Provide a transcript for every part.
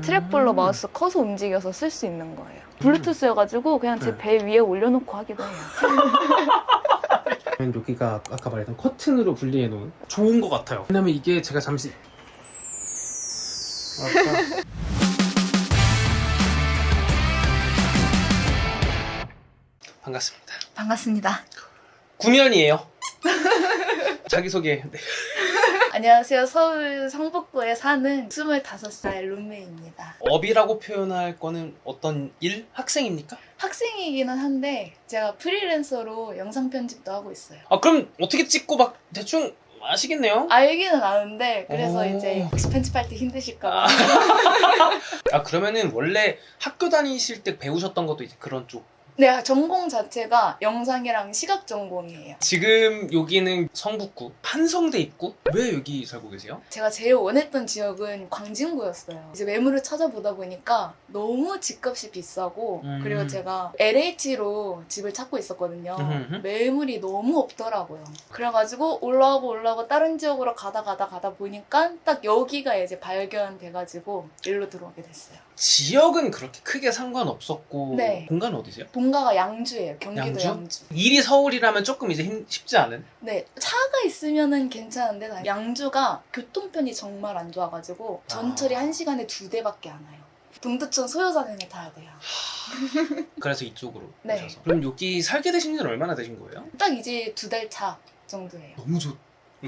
트랙볼로 음. 마우스 커서 움직여서 쓸 수 있는 거예요. 블루투스여가지고 그냥 제 네. 배 위에 올려놓고 하기도 해요. 여기가 아까 말했던 커튼으로 분리해 놓은 좋은 것 같아요. 왜냐면 이게 제가 잠시 아까 반갑습니다. 반갑습니다. 구면이에요. 자기소개. 네. 안녕하세요. 서울 성북구에 사는 25살 룸메입니다. 업이라고 표현할 거는 어떤 일? 학생입니까? 학생이기는 한데 제가 프리랜서로 영상 편집도 하고 있어요. 아 그럼 어떻게 찍고 막 대충 아시겠네요? 알기는 아는데 그래서 오. 이제 혹시 편집할 때 힘드실까 봐. 아 그러면은 원래 학교 다니실 때 배우셨던 것도 이제 그런 쪽. 네, 전공 자체가 영상이랑 시각 전공이에요. 지금 여기는 성북구 한성대 입구? 왜 여기 살고 계세요? 제가 제일 원했던 지역은 광진구였어요. 이제 매물을 찾아보다 보니까 너무 집값이 비싸고 음. 그리고 제가 LH로 집을 찾고 있었거든요. 음흠. 매물이 너무 없더라고요. 그래가지고 올라오고 올라오고 다른 지역으로 가다 가다 가다 보니까 딱 여기가 이제 발견돼가지고 일로 들어오게 됐어요. 지역은 그렇게 크게 상관없었고 네. 공간 어디세요? 본가가 양주예요. 경기도 양주? 양주. 일이 서울이라면 조금 이제 힘, 쉽지 않은? 네, 차가 있으면은 괜찮은데 나- 양주가 교통편이 정말 안 좋아가지고 전철이 아. 한 시간에 두 대밖에 안 와요. 동두천 소요사행을 타야 돼요. 그래서 이쪽으로 네. 오셔서 그럼 여기 살게 되신 지는 얼마나 되신 거예요? 딱 이제 두 달 차 정도예요. 너무 좋을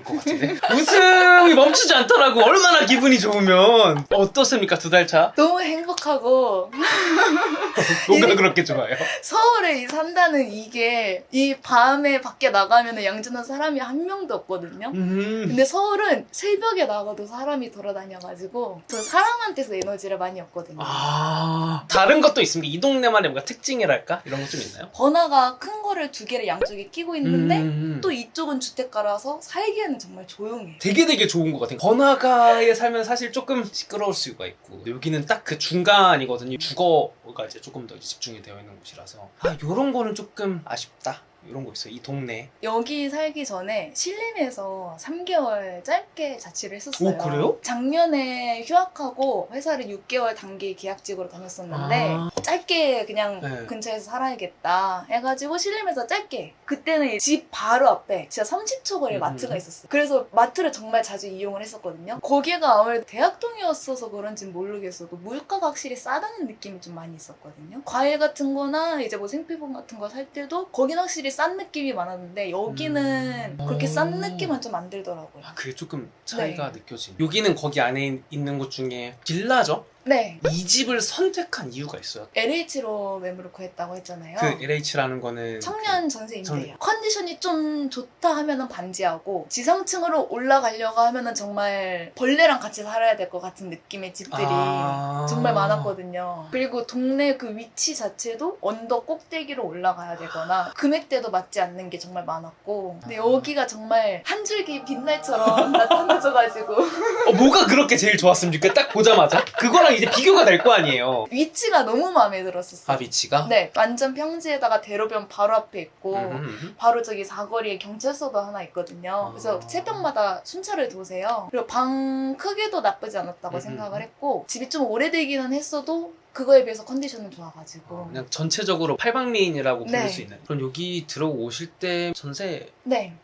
것 같은데 웃음이 멈추지 않더라고 얼마나 기분이 좋으면 어떻습니까 두 달 차? 너무 행복하고 뭐가 이게- 그렇게 좋아요? 서울에 이 산다는 이게 이 밤에 밖에 나가면 양주는 사람이 한 명도 없거든요. 음. 근데 서울은 새벽에 나가도 사람이 돌아다녀가지고 저 사람한테서 에너지를 많이 얻거든요. 아 다른 것도 있습니까? 이 동네만의 뭔가 특징이랄까 이런 것 좀 있나요? 번화가 큰 거를 두 개를 양쪽에 끼고 있는데 음. 또 이쪽은 주택가라서 살기 에는 정말 조용해. 되게 되게 좋은 것 같아요. 번화가에 살면 사실 조금 시끄러울 수가 있고 여기는 딱 그 중간이거든요. 주거가 이제 조금 더 집중이 되어 있는 곳이라서 아 요런 거는 조금 아쉽다. 이런 거 있어요. 이 동네. 여기 살기 전에 신림에서 3개월 짧게 자취를 했었어요. 오, 그래요? 작년에 휴학하고 회사를 6개월 단기 계약직으로 다녔었는데 아. 짧게 그냥 네. 근처에서 살아야겠다 해가지고 신림에서 짧게 그때는 집 바로 앞에 진짜 30초 거리에 음. 마트가 있었어요. 그래서 마트를 정말 자주 이용을 했었거든요. 거기가 아무래도 대학동이었어서 그런지 모르겠어도 물가가 확실히 싸다는 느낌이 좀 많이 있었거든요. 과일 같은 거나 이제 뭐 생필품 같은 거 살 때도 거긴 확실히 싼 느낌이 많았는데 여기는 음. 그렇게 싼 오. 느낌은 좀 안 들더라고요. 아, 그게 조금 차이가 네. 느껴지. 여기는 거기 안에 있는 곳 중에 빌라죠? 네. 이 집을 선택한 이유가 있어요. LH로 매물을 구했다고 했잖아요. 그 LH라는 거는 청년 전세 임대예요. 전- 컨디션이 좀 좋다 하면은 반지하고 지상층으로 올라가려고 하면은 정말 벌레랑 같이 살아야 될 것 같은 느낌의 집들이 아. 정말 많았거든요. 그리고 동네 그 위치 자체도 언덕 꼭대기로 올라가야 되거나 금액대도 맞지 않는 게 정말 많았고 근데 여기가 정말 한 줄기 빛날처럼 나타나져가지고 어, 뭐가 그렇게 제일 좋았습니까? 딱 보자마자 그거랑 이제 비교가 될 거 아니에요. 위치가 너무 마음에 들었었어요. 아 위치가? 네, 완전 평지에다가 대로변 바로 앞에 있고 음. 바로 저기 사거리에 경찰서도 하나 있거든요. 그래서 아. 새벽마다 순찰을 도세요. 그리고 방 크기도 나쁘지 않았다고 음, 생각을 음. 했고 집이 좀 오래되기는 했어도 그거에 비해서 컨디션은 좋아가지고 어, 그냥 전체적으로 팔방미인이라고 부를 네. 수 있는. 그럼 여기 들어오실 때 전세겠군요. 네.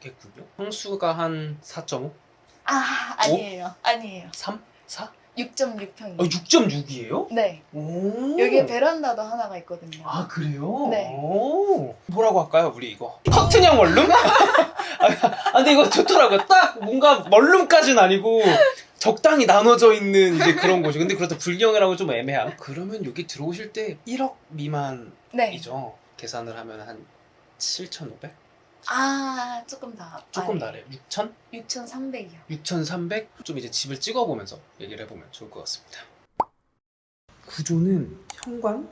평수가 한 4.5? 아 아니에요. 아니에요. 3? 4? 6.6평이에요. 어 6.6이에요? 네. 오. 여기에 베란다도 하나가 있거든요. 아 그래요? 네. 오. 뭐라고 할까요 우리 이거? 커튼형 원룸? 아 근데 이거 좋더라고요. 딱 뭔가 원룸까지는 아니고 적당히 나눠져 있는 이제 그런 곳이. 근데 그렇다 불경이라고 좀 애매한. 그러면 여기 들어오실 때 1억 미만이죠. 네. 계산을 하면 한 7,500? 아 조금 더. 조금 나래요. 6,000? 6,300이요. 6,300? 좀 이제 집을 찍어보면서 얘기를 해보면 좋을 것 같습니다. 구조는 현관?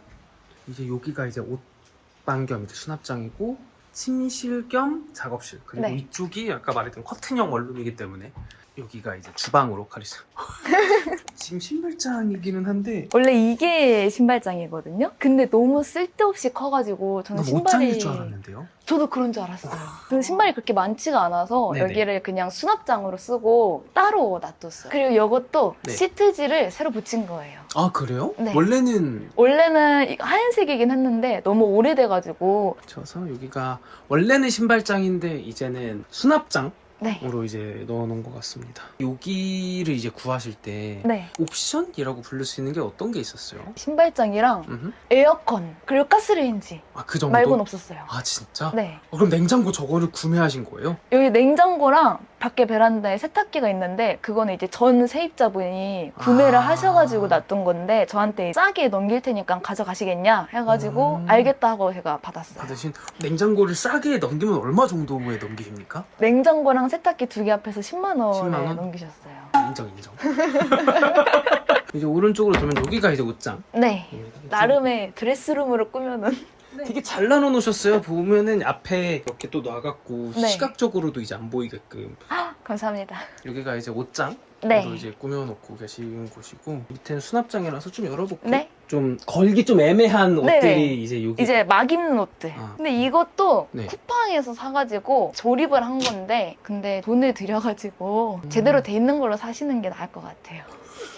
이제 여기가 이제 옷방 겸 이제 수납장이고 침실 겸 작업실 그리고 네. 이쪽이 아까 말했던 커튼형 원룸이기 때문에 여기가 이제 주방으로 카리스 지금 신발장이기는 한데 원래 이게 신발장이거든요. 근데 너무 쓸데없이 커가지고 저는 너무 신발이 옷장일 줄 알았는데요. 저도 그런 줄 알았어요. 근데 신발이 그렇게 많지가 않아서 네네. 여기를 그냥 수납장으로 쓰고 따로 놔뒀어요. 그리고 이것도 네. 시트지를 새로 붙인 거예요. 아 그래요? 네. 원래는 원래는 하얀색이긴 했는데 너무 오래돼가지고 쳐서 여기가 원래는 신발장인데 이제는 수납장 네, 으로 이제 넣어놓은 것 같습니다. 여기를 이제 구하실 때 네 옵션이라고 부를 수 있는 게 어떤 게 있었어요? 신발장이랑 음흠. 에어컨 그리고 가스레인지 아, 그 정도? 말고는 없었어요. 아, 진짜? 네 어, 그럼 냉장고 저거를 구매하신 거예요? 여기 냉장고랑 밖에 베란다에 세탁기가 있는데 그거는 이제 전 세입자분이 구매를 아. 하셔가지고 놔둔 건데 저한테 싸게 넘길 테니까 가져가시겠냐 해가지고 음. 알겠다 하고 제가 받았어요. 받으신 냉장고를 싸게 넘기면 얼마 정도에 넘기십니까? 냉장고랑 세탁기 두개 합해서 10만 원에 10만 원? 넘기셨어요. 인정, 인정. 이제 오른쪽으로 돌면 여기가 이제 옷장. 네. 나름의 드레스룸으로 꾸며놓은. 되게 잘 나눠 놓으셨어요. 보면은 앞에 이렇게 또 놔갖고 네. 시각적으로도 이제 안 보이게끔. 감사합니다. 여기가 이제 옷장. 네. 로 이제 꾸며놓고 계신 곳이고 밑에는 수납장이라서 좀 열어볼게요. 네. 좀 걸기 좀 애매한 네. 옷들이 이제 여기 이제 막 입는 옷들. 아. 근데 이것도 네. 쿠팡에서 사가지고 조립을 한 건데, 근데 돈을 들여가지고 음. 제대로 돼 있는 걸로 사시는 게 나을 것 같아요.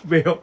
왜요?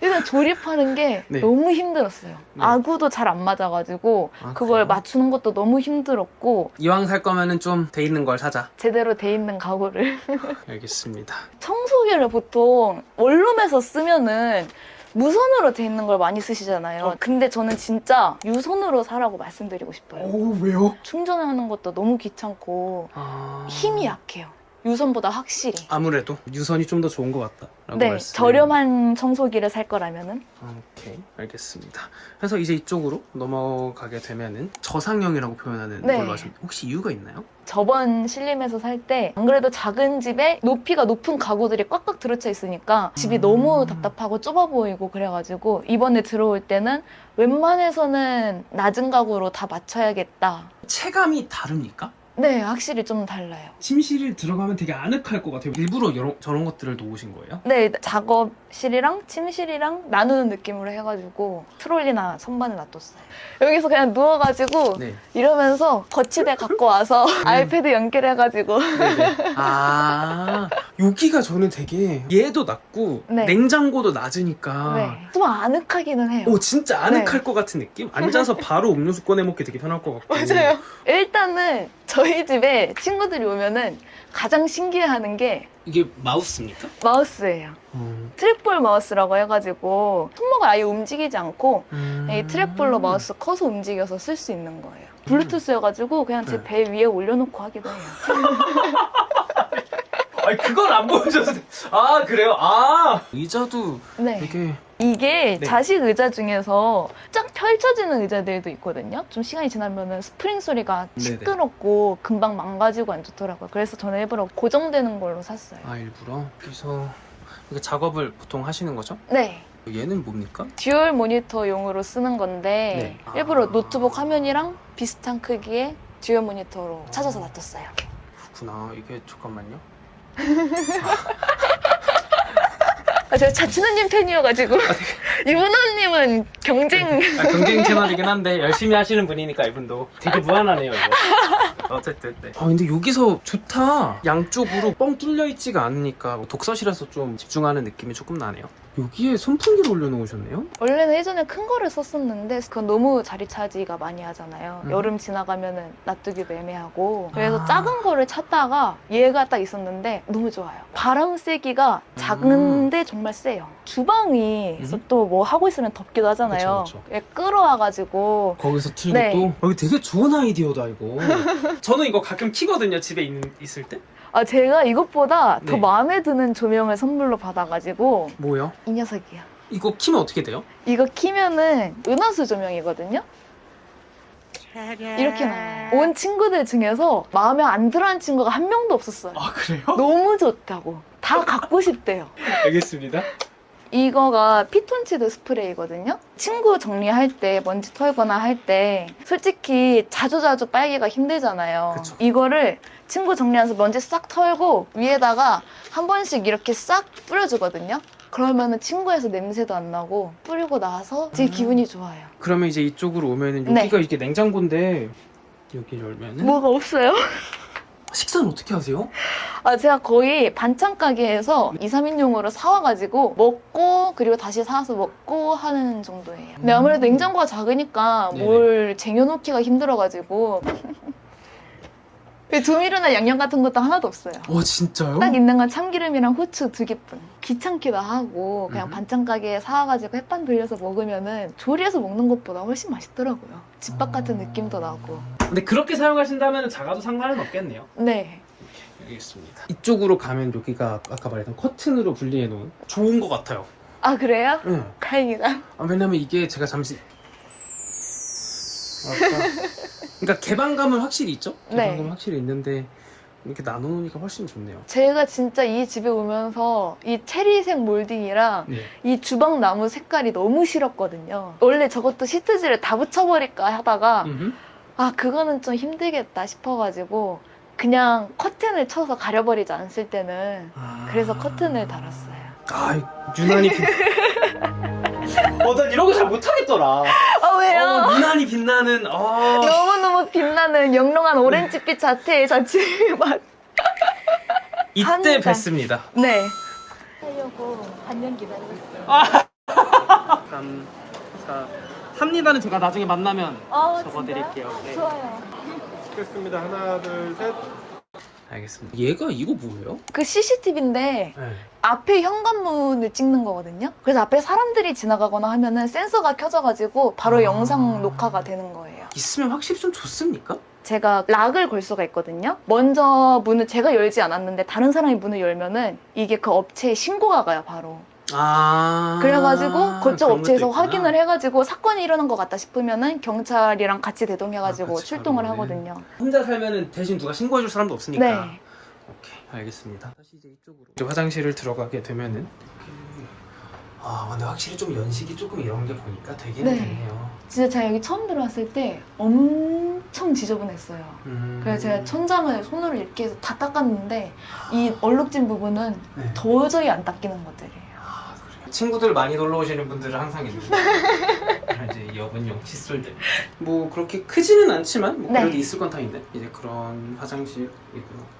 일단 조립하는 게 네. 너무 힘들었어요. 네. 아구도 잘 안 맞아가지고 아, 그걸 그래요? 맞추는 것도 너무 힘들었고 이왕 살 거면은 좀 돼 있는 걸 사자. 제대로 돼 있는 가구를 알겠습니다. 청소기를 보통 원룸에서 쓰면은 무선으로 돼 있는 걸 많이 쓰시잖아요. 어. 근데 저는 진짜 유선으로 사라고 말씀드리고 싶어요. 오 왜요? 충전하는 것도 너무 귀찮고 아... 힘이 약해요. 유선보다 확실히. 아무래도 유선이 좀 더 좋은 것 같다라고 네, 말씀. 저렴한 청소기를 살 거라면은 아, 오케이 알겠습니다. 그래서 이제 이쪽으로 넘어가게 되면은 저상형이라고 표현하는 네. 걸로 하시면 혹시 이유가 있나요? 저번 신림에서 살 때 안 그래도 작은 집에 높이가 높은 가구들이 꽉꽉 들어차 있으니까 집이 음. 너무 답답하고 좁아 보이고 그래가지고 이번에 들어올 때는 웬만해서는 낮은 가구로 다 맞춰야겠다. 체감이 다릅니까? 네, 확실히 좀 달라요. 침실이 들어가면 되게 아늑할 것 같아요. 일부러 이런, 저런 것들을 놓으신 거예요? 네, 작업실이랑 침실이랑 나누는 느낌으로 해가지고 트롤리나 선반을 놔뒀어요. 여기서 그냥 누워가지고 네. 이러면서 거치대 갖고 와서 아이패드 연결해가지고 네네. 아 여기가 저는 되게 얘도 낮고 네. 냉장고도 낮으니까 네, 좀 아늑하기는 해요. 오 진짜 아늑할 네. 것 같은 느낌? 앉아서 바로 음료수 꺼내 먹기 되게 편할 것 같고 맞아요. 일단은 저희 집에 친구들이 오면은 가장 신기해하는 게 이게 마우스입니까? 마우스예요. 음. 트랙볼 마우스라고 해가지고 손목을 아예 움직이지 않고 음. 이 트랙볼로 마우스 커서 움직여서 쓸 수 있는 거예요. 블루투스여가지고 그냥 제 네. 배 위에 올려놓고 하기도 해요. 아니 그걸 안 보여줘서 돼. 아 그래요? 아 의자도 네. 되게 이게 네. 자식 의자 중에서 쫙 펼쳐지는 의자들도 있거든요. 좀 시간이 지나면은 스프링 소리가 네네. 시끄럽고 금방 망가지고 안 좋더라고요. 그래서 저는 일부러 고정되는 걸로 샀어요. 아 일부러 그래서 이게 작업을 보통 하시는 거죠? 네. 얘는 뭡니까? 듀얼 모니터용으로 쓰는 건데 네. 일부러 아. 노트북 화면이랑 비슷한 크기의 듀얼 모니터로 찾아서 놔뒀어요. 그렇구나 이게 잠깐만요 아, 제가 자춘우님 팬이어가지고. 이분호님은 경쟁. 아, 경쟁 채널이긴 한데 열심히 하시는 분이니까 이분도. 되게 무한하네요 이거. 어쨌든 네. 아 근데 여기서 좋다. 양쪽으로 뻥 뚫려 있지가 않으니까 독서실에서 좀 집중하는 느낌이 조금 나네요 여기에 선풍기를 올려놓으셨네요 원래는 예전에 큰 거를 썼었는데 그건 너무 자리 차지가 많이 하잖아요. 음. 여름 지나가면은 놔두기도 애매하고 그래서 아. 작은 거를 찾다가 얘가 딱 있었는데 너무 좋아요. 바람 세기가 작은데 정말 세요. 주방이 음. 또 뭐 하고 있으면 덥기도 하잖아요. 그쵸, 그쵸. 얘 끌어와가지고 거기서 틀고 네. 또 여기 되게 좋은 아이디어다 이거 저는 이거 가끔 키거든요 집에 있는, 있을 때 아 제가 이것보다 네. 더 마음에 드는 조명을 선물로 받아가지고 뭐요? 이 녀석이요. 이거 키면 어떻게 돼요? 이거 키면은 은하수 조명이거든요. 이렇게 나와요. 온 친구들 중에서 마음에 안 들어하는 친구가 한 명도 없었어요. 아 그래요? 너무 좋다고. 다 갖고 싶대요. 알겠습니다 이거가 피톤치드 스프레이거든요. 친구 정리할 때 먼지 털거나 할 때 솔직히 자주자주 빨기가 힘들잖아요. 그쵸. 이거를 친구 정리하면서 먼지 싹 털고 위에다가 한 번씩 이렇게 싹 뿌려주거든요. 그러면은 친구에서 냄새도 안 나고 뿌리고 나서 되게 음. 기분이 좋아요. 그러면 이제 이쪽으로 오면은 네. 여기가 이게 냉장고인데 여기 열면은 뭐가 없어요? 식사는 어떻게 하세요? 아, 제가 거의 반찬 가게에서 2, 3인용으로 사와가지고 먹고 그리고 다시 사와서 먹고 하는 정도예요. 근데 아무래도 냉장고가 작으니까. 뭘 쟁여놓기가 힘들어가지고 조미료나 양념 같은 것도 하나도 없어요. 어 진짜요? 딱 있는 건 참기름이랑 후추 두 개뿐. 귀찮기도 하고 그냥 음. 반찬 가게에 사와가지고 햇반 돌려서 먹으면은 조리해서 먹는 것보다 훨씬 맛있더라고요. 집밥 같은 느낌도 나고. 근데 그렇게 사용하신다면 작아도 상관은 없겠네요. 네. 알겠습니다. 이쪽으로 가면 여기가 아까 말했던 커튼으로 분리해 놓은 좋은 것 같아요. 아 그래요? 응. 다행이다. 아, 왜냐면 이게 제가 잠시 아까 그러니까 개방감은 확실히 있죠. 네. 개방감은 확실히 있는데 이렇게 나눠놓으니까 훨씬 좋네요. 제가 진짜 이 집에 오면서 이 체리색 몰딩이랑 네. 이 주방 나무 색깔이 너무 싫었거든요. 원래 저것도 시트지를 다 붙여버릴까 하다가 음흠. 아 그거는 좀 힘들겠다 싶어가지고 그냥 커튼을 쳐서 가려버리지 않을 때는 아. 그래서 커튼을 달았어요. 아 유난히 빛. 어 난 이런 거 잘 못하겠더라. 아 어, 유난히 빛나는. 어. 너무너무 빛나는 영롱한 오렌지빛 자체의 자체의 맛. 이때 합니다. 뵀습니다. 네. 하려고 반년 기다리고 있어요. 3, 4, 3리다는 제가 나중에 만나면 아, 적어드릴게요. 네. 좋아요. 찍겠습니다. 하나, 둘, 셋. 알겠습니다. 얘가 이거 뭐예요? 그 CCTV인데 네. 앞에 현관문을 찍는 거거든요. 그래서 앞에 사람들이 지나가거나 하면은 센서가 켜져가지고 바로 아. 영상 녹화가 되는 거예요. 있으면 확실히 좀 좋습니까? 제가 락을 걸 수가 있거든요. 먼저 문을 제가 열지 않았는데 다른 사람이 문을 열면은 이게 그 업체에 신고가 가요, 바로. 아. 그래가지고 그쪽 업체에서 있구나. 확인을 해가지고 사건이 일어난 것 같다 싶으면은 경찰이랑 같이 대동해가지고 아, 같이 출동을. 하거든요. 혼자 살면은 대신 누가 신고해줄 사람도 없으니까. 네. 오케이 알겠습니다. 다시 이제 이쪽으로. 이제 화장실을 들어가게 되면은. 아 근데 확실히 좀 연식이 조금 이런 게 보니까 되긴 네. 되네요. 진짜 제가 여기 처음 들어왔을 때 엄청 지저분했어요. 음. 그래서 제가 천장을 손으로 이렇게 해서 다 닦았는데 이 얼룩진 부분은 네. 도저히 안 닦이는 것들이에요. 친구들 많이 놀러 오시는 분들은 항상 있는 그런 이제 여분용 칫솔들. 뭐 그렇게 크지는 않지만 뭐 네. 그래도 있을 건 다 있네. 이제 그런 화장실이고요.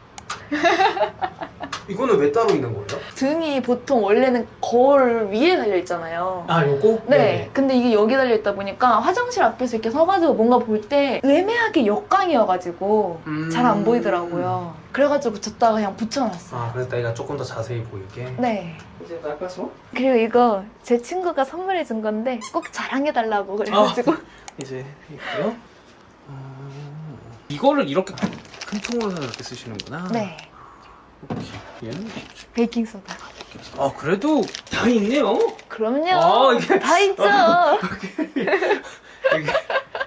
이거는 왜 따로 있는 거예요? 등이 보통 원래는 거울 위에 달려 있잖아요. 아 요거? 네. 근데 이게 여기 달려 있다 보니까 화장실 앞에서 이렇게 서가지고 뭔가 볼 때 애매하게 역광이어가지고 음. 잘 안 보이더라고요. 그래가지고 줬다가 그냥 붙여놨어요. 아 그래서 내가 조금 더 자세히 보이게. 네. 이제 나가서 그리고 이거 제 친구가 선물해 준 건데 꼭 자랑해달라고 그래가지고. 이제 있고요. 어... 이거를 이렇게 큰 통으로 사서 이렇게 쓰시는구나. 네. 오케이. 얘는 뭐지? 베이킹 소다. 아 그래도 다 있네요. 그럼요. 아, 이게- 다 있죠.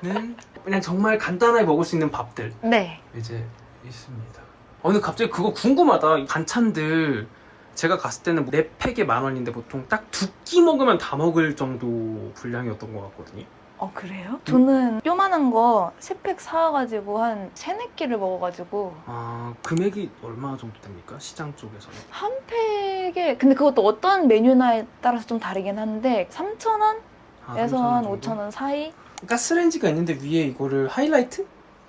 여기는 그냥 정말 간단하게 먹을 수 있는 밥들 네. 이제 있습니다. 어 근데 갑자기 그거 궁금하다. 이 반찬들 제가 갔을 때는 네 팩에 만 원인데 보통 딱 두 끼 먹으면 다 먹을 정도 분량이었던 것 같거든요. 어 그래요? 저는 뼈만한 거세팩 사와가지고 한 세네 끼를 먹어가지고 아 금액이 얼마 정도 됩니까? 시장 쪽에서는? 한 팩에 근데 그것도 어떤 메뉴나에 따라서 좀 다르긴 한데 3천 원에서 아, 한 3,000원 5천 정도? 원 사이? 가스레인지가 있는데 위에 이거를 하이라이트?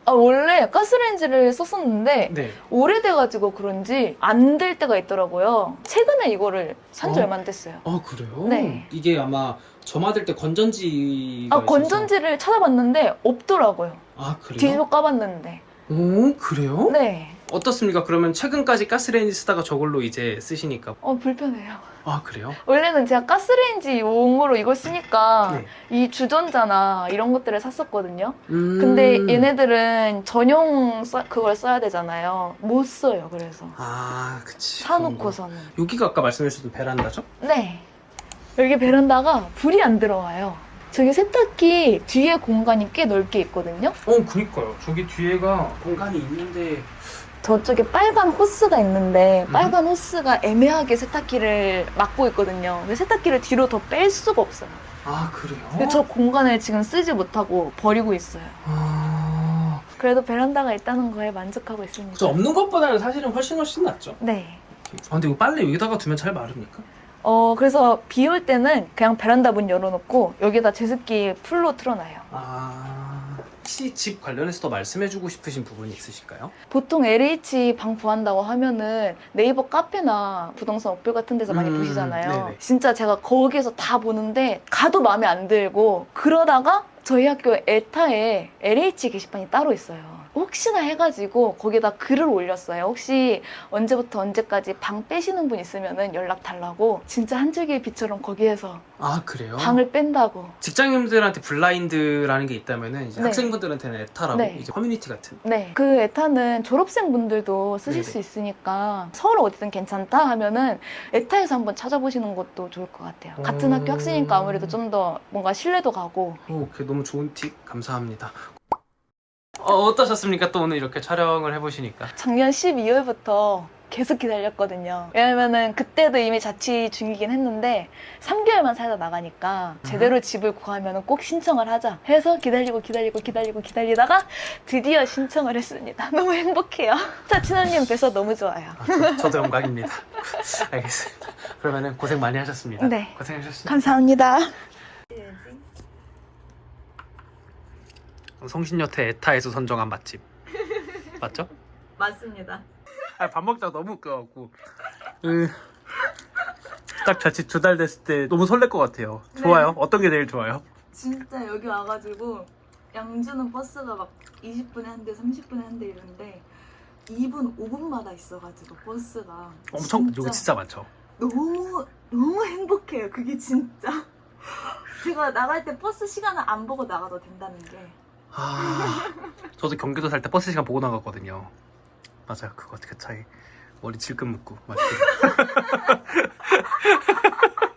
아 원래 가스레인지를 썼었는데 네. 오래돼가지고 그런지 안 될 때가 있더라고요. 최근에 이거를 산 지 어? 얼마 안 됐어요. 아 그래요? 네. 이게 아마 점화될 때 건전지가 아 있어서- 건전지를 찾아봤는데 없더라고요. 아 그래요? 뒤집어 까봤는데. 오 그래요? 네. 어떻습니까? 그러면 최근까지 가스레인지 쓰다가 저걸로 이제 쓰시니까 어 불편해요. 아 그래요? 원래는 제가 가스레인지 용으로 이걸 쓰니까 네. 이 주전자나 이런 것들을 샀었거든요. 음... 근데 얘네들은 전용 써- 그걸 써야 되잖아요. 못 써요. 그래서 아 그치 사놓고서는. 여기가 아까 말씀해주신 베란다죠? 네. 여기 베란다가 불이 안 들어와요. 저기 세탁기 뒤에 공간이 꽤 넓게 있거든요. 어 그니까요 저기 뒤에가 공간이 있는데 저쪽에 빨간 호스가 있는데 음. 빨간 호스가 애매하게 세탁기를 막고 있거든요. 근데 세탁기를 뒤로 더 뺄 수가 없어요. 아 그래요? 근데 저 공간을 지금 쓰지 못하고 버리고 있어요. 아... 그래도 베란다가 있다는 거에 만족하고 있습니다. 저 없는 것보다는 사실은 훨씬 훨씬 낫죠 네. 아 근데 이거 빨래 여기다가 두면 잘 마릅니까? 어, 그래서 비 올 때는 그냥 베란다 문 열어놓고 여기다 제습기 풀로 틀어놔요. 아 혹시 집 관련해서 더 말씀해주고 싶으신 부분이 있으실까요? 보통 LH 방 구한다고 하면은 네이버 카페나 부동산 어플 같은 데서 많이 음, 보시잖아요. 네네. 진짜 제가 거기에서 다 보는데 가도 마음에 안 들고 그러다가 저희 학교 에타에 LH 게시판이 따로 있어요. 혹시나 해가지고 거기다 글을 올렸어요. 혹시 언제부터 언제까지 방 빼시는 분 있으면은 연락 달라고 진짜 한 줄기의 빛처럼 거기에서 아 그래요? 방을 뺀다고. 직장인들한테 블라인드라는 게 있다면은 이제 네. 학생분들한테는 에타라고 네. 이제 커뮤니티 같은 네. 그 에타는 졸업생분들도 쓰실 네네. 수 있으니까 서울 어디든 괜찮다 하면은 에타에서 한번 찾아보시는 것도 좋을 것 같아요. 같은 음. 학교 학생이니까 아무래도 좀 더 뭔가 신뢰도 가고. 오, 그 너무 좋은 팁 감사합니다. 어, 어떠셨습니까? 또 오늘 이렇게 촬영을 해보시니까. 작년 12월부터 계속 기다렸거든요. 왜냐면은 그때도 이미 자취 중이긴 했는데 3개월만 살다 나가니까 제대로 집을 구하면 꼭 신청을 하자 해서 기다리고 기다리고 기다리고 기다리다가 드디어 신청을 했습니다. 너무 행복해요. 자취노님 뵈서 너무 좋아요. 아, 저, 저도 영광입니다. 알겠습니다. 그러면은 고생 많이 하셨습니다. 네. 고생하셨습니다. 감사합니다. 성신여태 에타에서 선정한 맛집. 맞죠? 맞습니다. 아, 밥 먹다가 너무 웃겨갖고. 그, 딱 자취 두달 됐을 때 너무 설렐 것 같아요. 좋아요? 어떤 게 제일 좋아요? 진짜 여기 와가지고 양주는 버스가 막 20분에 한 대, 30분에 한 대 이런데 2분, 5분마다 있어가지고 버스가 엄청, 이거 진짜 많죠? 너무 너무 행복해요. 그게 진짜 제가 나갈 때 버스 시간을 안 보고 나가도 된다는 게 아, 저도 경기도 살 때 버스 시간 보고 나갔거든요. 맞아요. 그거 그 차이. 머리 질끈 묶고. 맞아요.